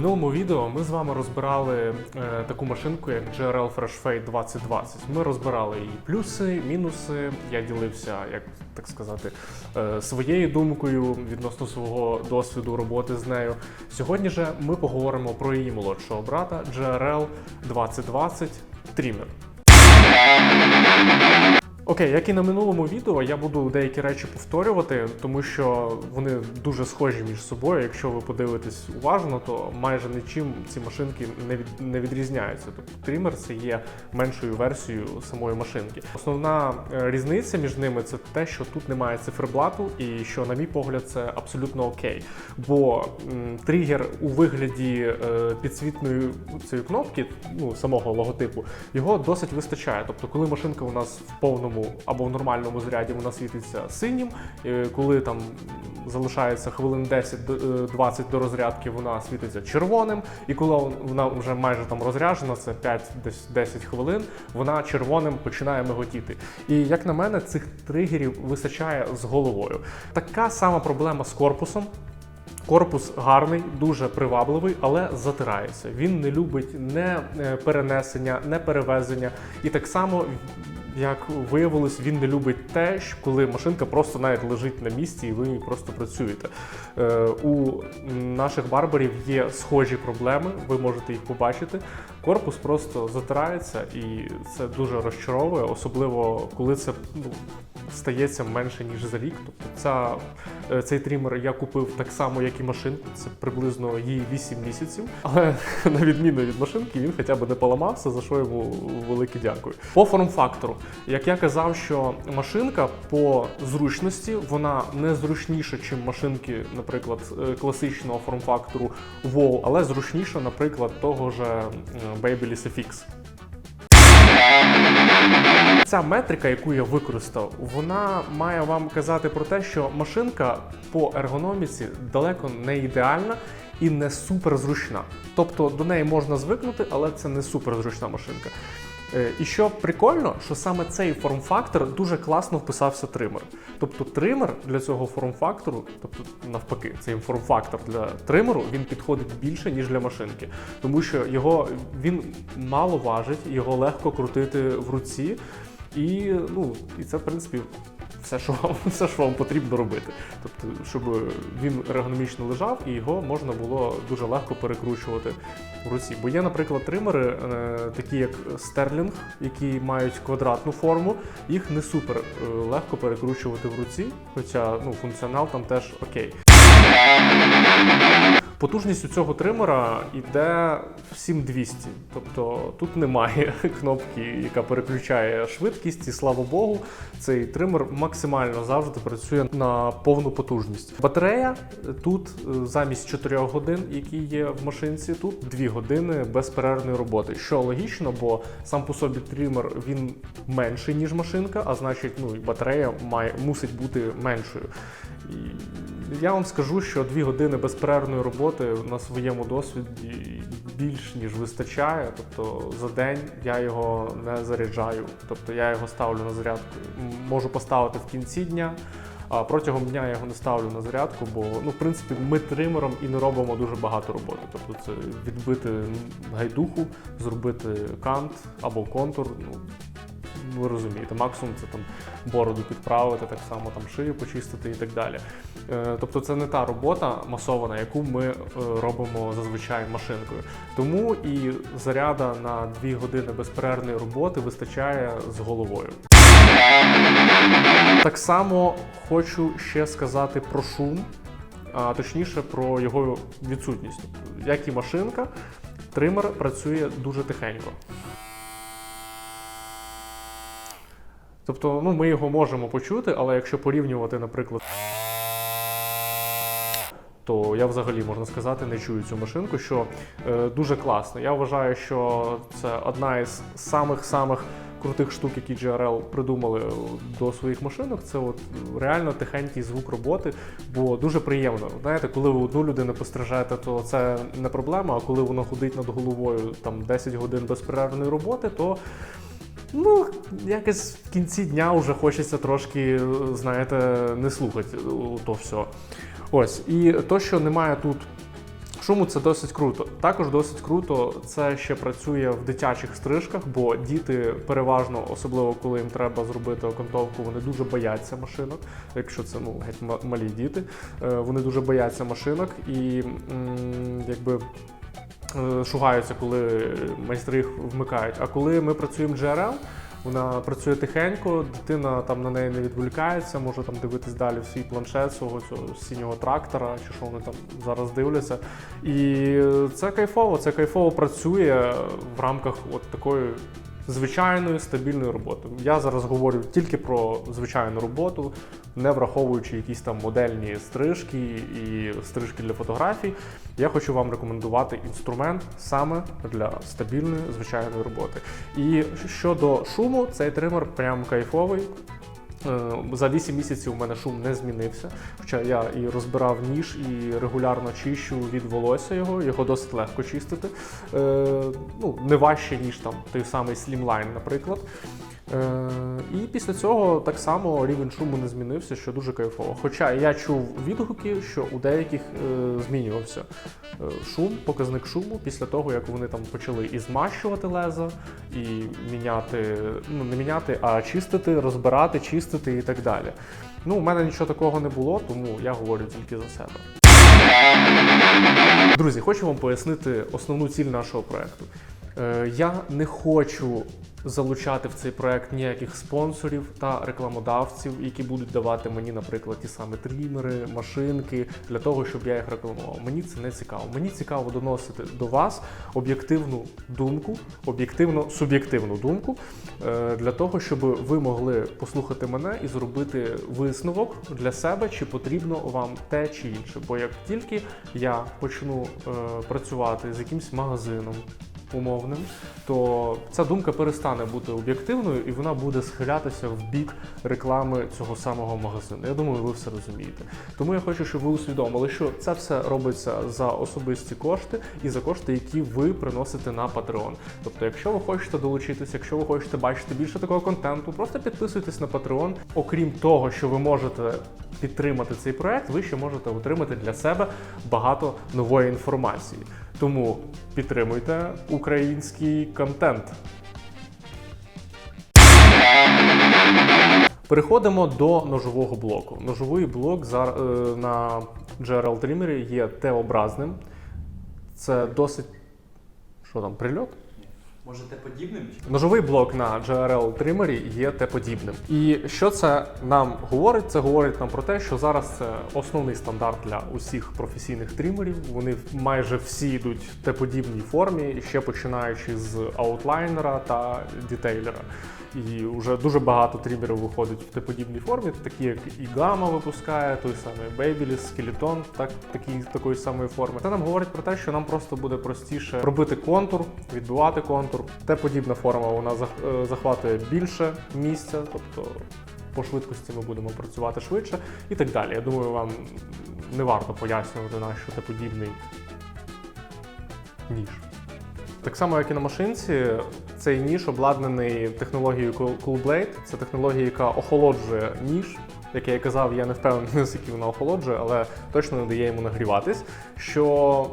минулому відео ми з вами розбирали е, таку машинку, як GRL Fresh Fade 2020. Ми розбирали її плюси, мінуси. Я ділився, як так сказати, е, своєю думкою відносно свого досвіду роботи з нею. Сьогодні же ми поговоримо про її молодшого брата GRL 2020 Trimmer. Окей, як і на минулому відео, я буду деякі речі повторювати, тому що вони дуже схожі між собою. Якщо ви подивитесь уважно, то майже нічим ці машинки не від не відрізняються. Тобто трімер це є меншою версією самої машинки. Основна е, різниця між ними це те, що тут немає циферблату, і що, на мій погляд, це абсолютно окей. Бо м, тригер у вигляді е, підсвітної цієї кнопки, ну самого логотипу, його досить вистачає. Тобто, коли машинка у нас в повному або в нормальному заряді вона світиться синім, е, коли там залишається хвилин 10-20 до розрядки, вона світиться червоним, і коли вона вже майже там розряджена, це 5-10 хвилин, вона червоним починає миготіти. І як на мене, цих тригерів вистачає з головою. Така сама проблема з корпусом. Корпус гарний, дуже привабливий, але затирається. Він не любить не е, перенесення, не перевезення. І так само, як виявилось, він не любить те, коли машинка просто навіть лежить на місці і ви просто працюєте. Е, У наших барбарів є схожі проблеми, ви можете їх побачити. Корпус просто затирається, і це дуже розчаровує, особливо коли це ну, стається менше ніж за рік. Тобто ця, е, цей трімер я купив так само, як і машинку. Це приблизно їй 8 місяців. Але на відміну від машинки, він хоча б не поламався, за що йому велике дякую. По форм-фактору, як я казав, що машинка по зручності вона не зручніша, ніж машинки, наприклад, е, класичного форм-фактору WoW, але зручніша, наприклад, того же Babyliss FX. Ця метрика, яку я використав, вона має вам казати про те, що машинка по ергономіці далеко не ідеальна і не супер зручна. Тобто до неї можна звикнути, але це не супер зручна машинка. Е, І що прикольно, що саме цей форм-фактор дуже класно вписався тример. Тобто тример для цього форм-фактору, тобто навпаки, цей форм-фактор для тримеру він підходить більше, ніж для машинки. Тому що його він мало важить, його легко крутити в руці. І ну, і це, в принципі, все, що вам, все, що вам потрібно робити. Тобто, щоб він ергономічно лежав і його можна було дуже легко перекручувати в руці. Бо є, наприклад, тримери, е, такі як Стерлінг, які мають квадратну форму, їх не супер е, легко перекручувати в руці, хоча ну, функціонал там теж окей. Потужність у цього тримера йде в 7200, тобто тут немає кнопки, яка переключає швидкість, і слава Богу, цей тример максимально завжди працює на повну потужність. Батарея тут е, замість 4 годин, які є в машинці, тут 2 години безперервної роботи. Що логічно, бо сам по собі тример він менший ніж машинка, а значить, ну батарея має мусить бути меншою. Я вам скажу, що 2 години безперервної роботи на своєму досвіді більш ніж вистачає. Тобто за день я його не заряджаю. Тобто я його ставлю на зарядку. Можу поставити в кінці дня. А протягом дня я його не ставлю на зарядку, бо ну, в принципі, ми тримером і не робимо дуже багато роботи. Тобто це відбити гайдуху, зробити кант або контур. Ну, ви розумієте, максимум це там бороду підправити, так само там шию почистити і так далі. Е, Тобто це не та робота масована, яку ми е, робимо зазвичай машинкою. Тому і заряда на 2 години безперервної роботи вистачає з головою. Так само хочу ще сказати про шум, а точніше про його відсутність. Як і машинка, тример працює дуже тихенько. Тобто, ну, ми його можемо почути, але якщо порівнювати, наприклад, то я взагалі можна сказати не чую цю машинку, що е, дуже класно. Я вважаю, що це одна із самих-самих крутих штук, які GRL придумали до своїх машинок. Це от реально тихенький звук роботи, бо дуже приємно. Знаєте, коли ви одну людину постражаєте, то це не проблема. А коли воно ходить над головою там 10 годин безперервної роботи, то Ну, якось в кінці дня вже хочеться трошки, знаєте, не слухати то все. Ось. І то, що немає тут Шуму це досить круто. Також досить круто це ще працює в дитячих стрижках, бо діти переважно, особливо коли їм треба зробити окантовку, вони дуже бояться машинок. Якщо це ну геть малі діти, е, вони дуже бояться машинок і якби. Е, Шугаються, коли майстри їх вмикають. А коли ми працюємо GRL, вона працює тихенько, дитина там на неї не відволікається, може там дивитись далі в свій планшет свого цього синього трактора, чи що вони там зараз дивляться. І це кайфово, це кайфово працює в рамках от такої. Звичайної стабільної роботи. Я зараз говорю тільки про звичайну роботу, не враховуючи якісь там модельні стрижки і стрижки для фотографій. Я хочу вам рекомендувати інструмент саме для стабільної звичайної роботи. І щодо шуму, цей тример прям кайфовий. Е, За 8 місяців у мене шум не змінився. Хоча я і розбирав ніж, і регулярно чищу від волосся його, його досить легко чистити. Е, ну, не важче, ніж там той самий Slimline, наприклад. Е, і після цього так само рівень шуму не змінився, що дуже кайфово. Хоча я чув відгуки, що у деяких е, змінювався е, шум, показник шуму після того, як вони там почали і змащувати леза, і міняти, ну не міняти, а чистити, розбирати, чистити і так далі. Ну, у мене нічого такого не було, тому я говорю тільки за себе. Друзі, хочу вам пояснити основну ціль нашого проекту. Я не хочу залучати в цей проект ніяких спонсорів та рекламодавців, які будуть давати мені, наприклад, ті самі трімери, машинки для того, щоб я їх рекламував. Мені це не цікаво. Мені цікаво доносити до вас об'єктивну думку, об'єктивно суб'єктивну думку е, для того, щоб ви могли послухати мене і зробити висновок для себе, чи потрібно вам те чи інше. Бо як тільки я почну е, працювати з якимсь магазином. Умовним, то ця думка перестане бути об'єктивною і вона буде схилятися в бік реклами цього самого магазину. Я думаю, ви все розумієте. Тому я хочу, щоб ви усвідомили, що це все робиться за особисті кошти і за кошти, які ви приносите на Patreon. Тобто, якщо ви хочете долучитися, якщо ви хочете бачити більше такого контенту, просто підписуйтесь на Patreon. Окрім того, що ви можете підтримати цей проект, ви ще можете отримати для себе багато нової інформації. Тому підтримуйте український контент. Переходимо до ножового блоку. Ножовий блок е, на GRL Trimmer є Т-образним. Це досить. Що там, прильот? Може, те подібним? Ножовий блок на GRL тримері є те подібним. І що це нам говорить? Це говорить нам про те, що зараз це основний стандарт для усіх професійних тримерів. Вони майже всі йдуть в те подібній формі, ще починаючи з аутлайнера та дітейлера. І вже дуже багато трімерів виходить в Т-подібній формі, такі як і Gamma випускає, той самий Babyliss, Skeleton, так, такі, такої самої форми. Це нам говорить про те, що нам просто буде простіше робити контур, відбивати контур. Т-подібна форма вона е, захватує більше місця, тобто по швидкості ми будемо працювати швидше і так далі. Я думаю, вам не варто пояснювати, на що Т-подібний ніж. Так само, як і на машинці, цей ніж обладнаний технологією Cool-. Це технологія, яка охолоджує ніж. Як я казав, я не впевнений, наскільки вона охолоджує, але точно не дає йому нагріватись. Що,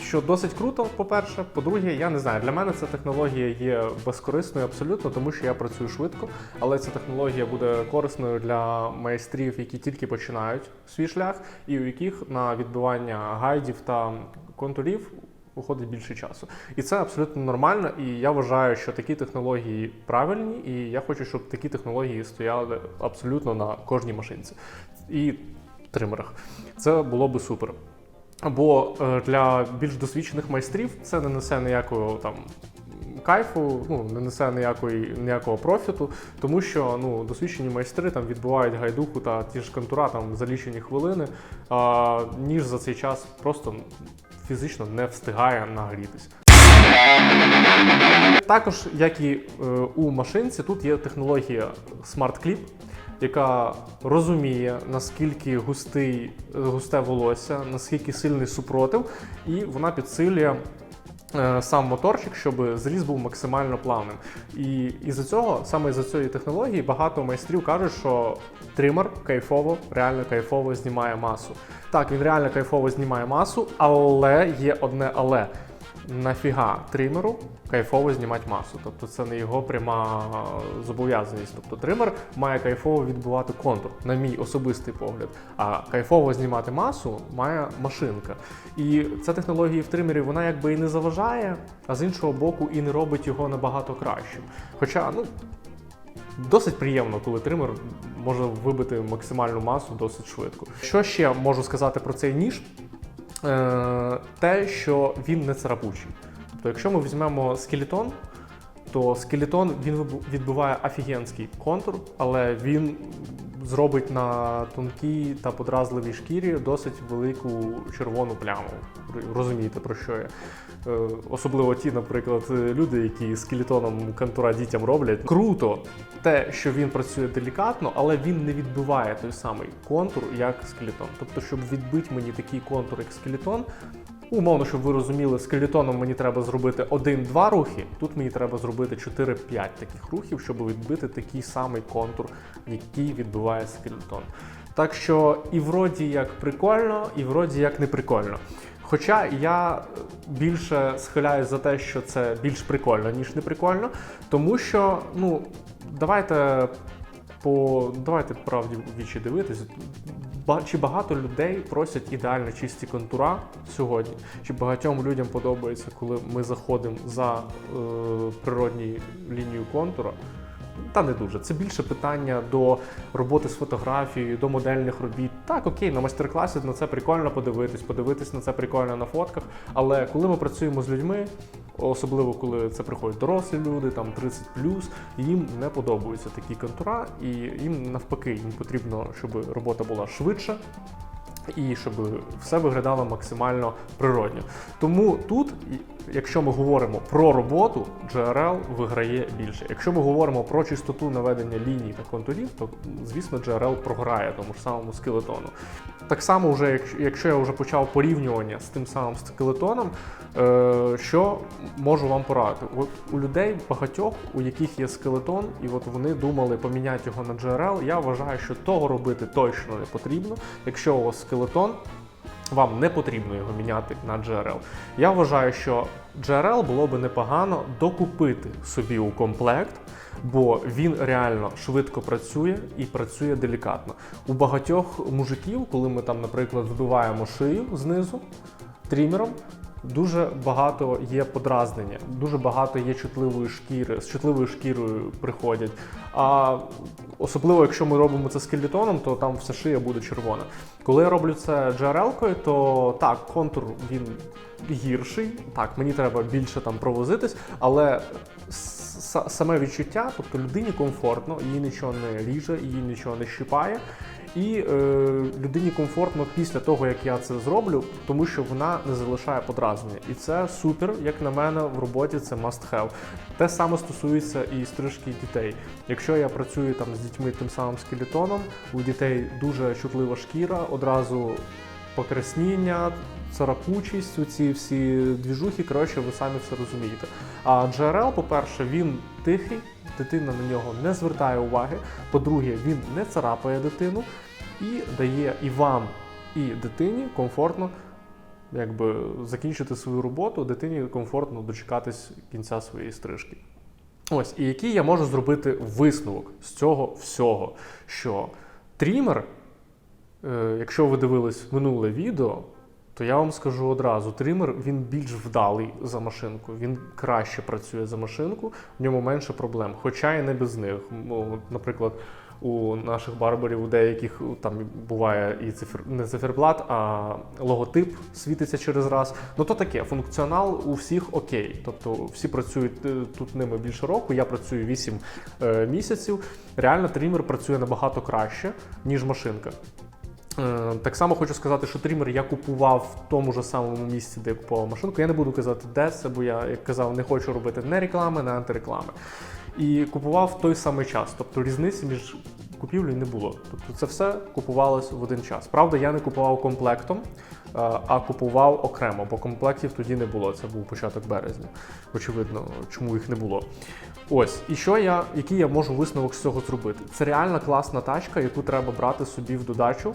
що досить круто, по-перше. По-друге, я не знаю, для мене ця технологія є безкорисною абсолютно, тому що я працюю швидко, але ця технологія буде корисною для майстрів, які тільки починають свій шлях, і у яких на відбивання гайдів та контурів уходить більше часу. І це абсолютно нормально. І я вважаю, що такі технології правильні, і я хочу, щоб такі технології стояли абсолютно на кожній машинці і тримерах. Це було би супер. Бо е, для більш досвідчених майстрів це не несе ніякого там. Кайфу ну не несе ніякої ніякого профіту, тому що ну досвідчені майстри там відбувають гайдуху та ті ж контура там за лічені хвилини, а ніж за цей час просто фізично не встигає нагрітись. Також, як і е, у машинці, тут є технологія Smart Clip, яка розуміє, наскільки густий, е, густе волосся, наскільки сильний супротив, і вона підсилює сам моторчик, щоб зріз був максимально плавним. І із-за цього, саме із-за цієї технології, багато майстрів кажуть, що тример кайфово, реально кайфово знімає масу. Так, він реально кайфово знімає масу, але є одне але. Нафіга тримеру кайфово знімати масу. Тобто це не його пряма зобов'язаність. Тобто тример має кайфово відбувати контур, на мій особистий погляд. А кайфово знімати масу має машинка. І ця технологія в тримері вона якби і не заважає, а з іншого боку, і не робить його набагато кращим. Хоча, ну. Досить приємно, коли тример може вибити максимальну масу досить швидко. Що ще можу сказати про цей ніж? Е, те, що він не царапучий. Тобто, якщо ми візьмемо скелетон, то скелетон він відбиває офігенський контур, але він зробить на тонкій та подразливій шкірі досить велику червону пляму. Розумієте про що я? Е, Особливо ті, наприклад, люди, які скелетоном контура дітям роблять. Круто те, що він працює делікатно, але він не відбиває той самий контур, як скелетон. Тобто, щоб відбити мені такий контур, як скелетон, Умовно, щоб ви розуміли, скелетоном мені треба зробити 1-2 рухи. Тут мені треба зробити 4-5 таких рухів, щоб відбити такий самий контур, який відбиває скелетон. Так що і вроді як прикольно, і вроді як не прикольно. Хоча я більше схиляюсь за те, що це більш прикольно, ніж не прикольно, тому що, ну, давайте по давайте правді в вічі дивитись. Чи багато людей просять ідеально чисті контура сьогодні? Чи багатьом людям подобається, коли ми заходимо за е, природній лінію контура? Та не дуже. Це більше питання до роботи з фотографією, до модельних робіт. Так, окей, на майстер-класі на це прикольно подивитись, подивитись на це прикольно на фотках. Але коли ми працюємо з людьми, особливо коли це приходять дорослі люди, там 30 їм не подобаються такі контура, і їм навпаки, їм потрібно, щоб робота була швидша. І щоб все виглядало максимально природньо. Тому тут, якщо ми говоримо про роботу, GRL виграє більше. Якщо ми говоримо про чистоту наведення ліній та контурів, то звісно GRL програє тому ж самому скелетону. Так само, вже, якщо- я вже почав порівнювання з тим самим скелетоном, е, що можу вам порадити? От у людей багатьох, у яких є скелетон, і от вони думали поміняти його на GRL, я вважаю, що того робити точно не потрібно. Якщо у вас скелетон, вам не потрібно його міняти на GRL. Я вважаю, що GRL було би непогано докупити собі у комплект, бо він реально швидко працює і працює делікатно. У багатьох мужиків, коли ми там, наприклад, вбиваємо шию знизу трімером. Дуже багато є подразнення, дуже багато є чутливої шкіри, з чутливою шкірою приходять. А особливо, якщо ми робимо це скелетоном, то там вся шия буде червона. Коли я роблю це GRL-кою, то так, контур він гірший. Так, мені треба більше там провозитись, але саме відчуття, тобто людині комфортно, її нічого не ріже, її нічого не щипає. І е, людині комфортно після того, як я це зроблю, тому що вона не залишає подразнення. І це супер, як на мене, в роботі це must have. Те саме стосується і стрижки дітей. Якщо я працюю там з дітьми тим самим скелетоном, у дітей дуже чутлива шкіра, одразу покрасніння, царапучість, ці всі двіжухи, коротше, ви самі все розумієте. А GRL, по-перше, він тихий, дитина на нього не звертає уваги. По-друге, він не царапає дитину і дає і вам, і дитині комфортно якби, закінчити свою роботу, дитині комфортно дочекатись кінця своєї стрижки. Ось, і який я можу зробити висновок з цього всього, що трімер, е, якщо ви дивились минуле відео, то я вам скажу одразу: тример він більш вдалий за машинку, він краще працює за машинку, в ньому менше проблем, хоча і не без них. Наприклад, у наших барберів, у деяких там буває і цифр, не циферблат, а логотип світиться через раз. Ну то таке, функціонал у всіх окей. Тобто всі працюють е, тут ними більше року. Я працюю 8 е, місяців. Реально трімер працює набагато краще, ніж машинка. Е, Так само хочу сказати, що трімер я купував в тому ж самому місці, де я купував машинку. Я не буду казати, де це, бо я, як казав, не хочу робити не реклами, не антиреклами. І купував в той самий час. Тобто різниці між купівлі не було. Тобто це все купувалось в один час. Правда, я не купував комплектом, е, а купував окремо, бо комплектів тоді не було. Це був початок березня. Очевидно, чому їх не було. Ось, і що я, який я можу висновок з цього зробити? Це реально класна тачка, яку треба брати собі в додачу,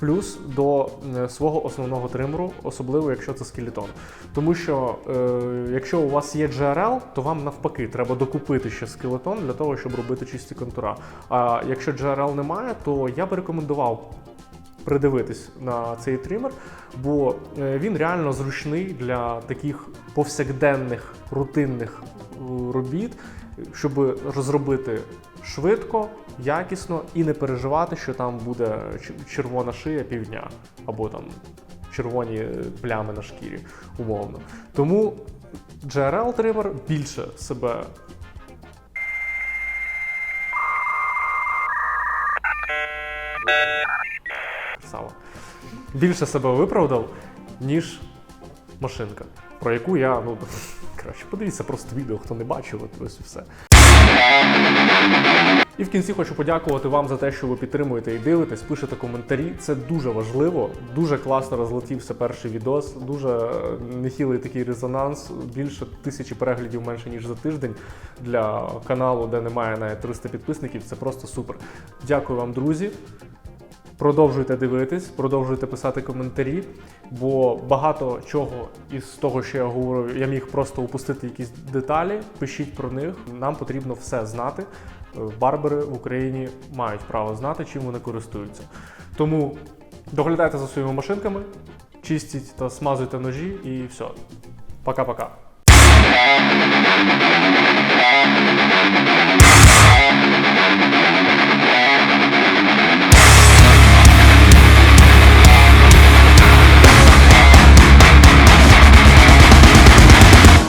плюс до е, свого основного тримеру, особливо якщо це скелетон. Тому що е, якщо у вас є GRL, то вам навпаки треба докупити ще скелетон для того, щоб робити чисті контура. А якщо GRL немає, то я би рекомендував придивитись на цей тример, бо е, він реально зручний для таких повсякденних рутинних е, робіт, щоб розробити швидко, якісно і не переживати, що там буде червона шия півдня або там червоні е, плями на шкірі, умовно. Тому GRL тример більше себе. Більше себе виправдав, ніж машинка, про яку я, ну, краще подивіться просто відео, хто не бачив, от ось і все. І в кінці хочу подякувати вам за те, що ви підтримуєте і дивитесь, пишете коментарі. Це дуже важливо. Дуже класно розлетівся перший відос. Дуже е, нехилий такий резонанс. Більше тисячі переглядів менше ніж за тиждень для каналу, де немає навіть 300 підписників. Це просто супер. Дякую вам, друзі. Продовжуйте дивитись, продовжуйте писати коментарі, бо багато чого із того, що я говорю, я міг просто упустити якісь деталі. Пишіть про них. Нам потрібно все знати. Барбери в Україні мають право знати, чим вони користуються. Тому доглядайте за своїми машинками, чистіть та смазуйте ножі, і все. Пока-пока.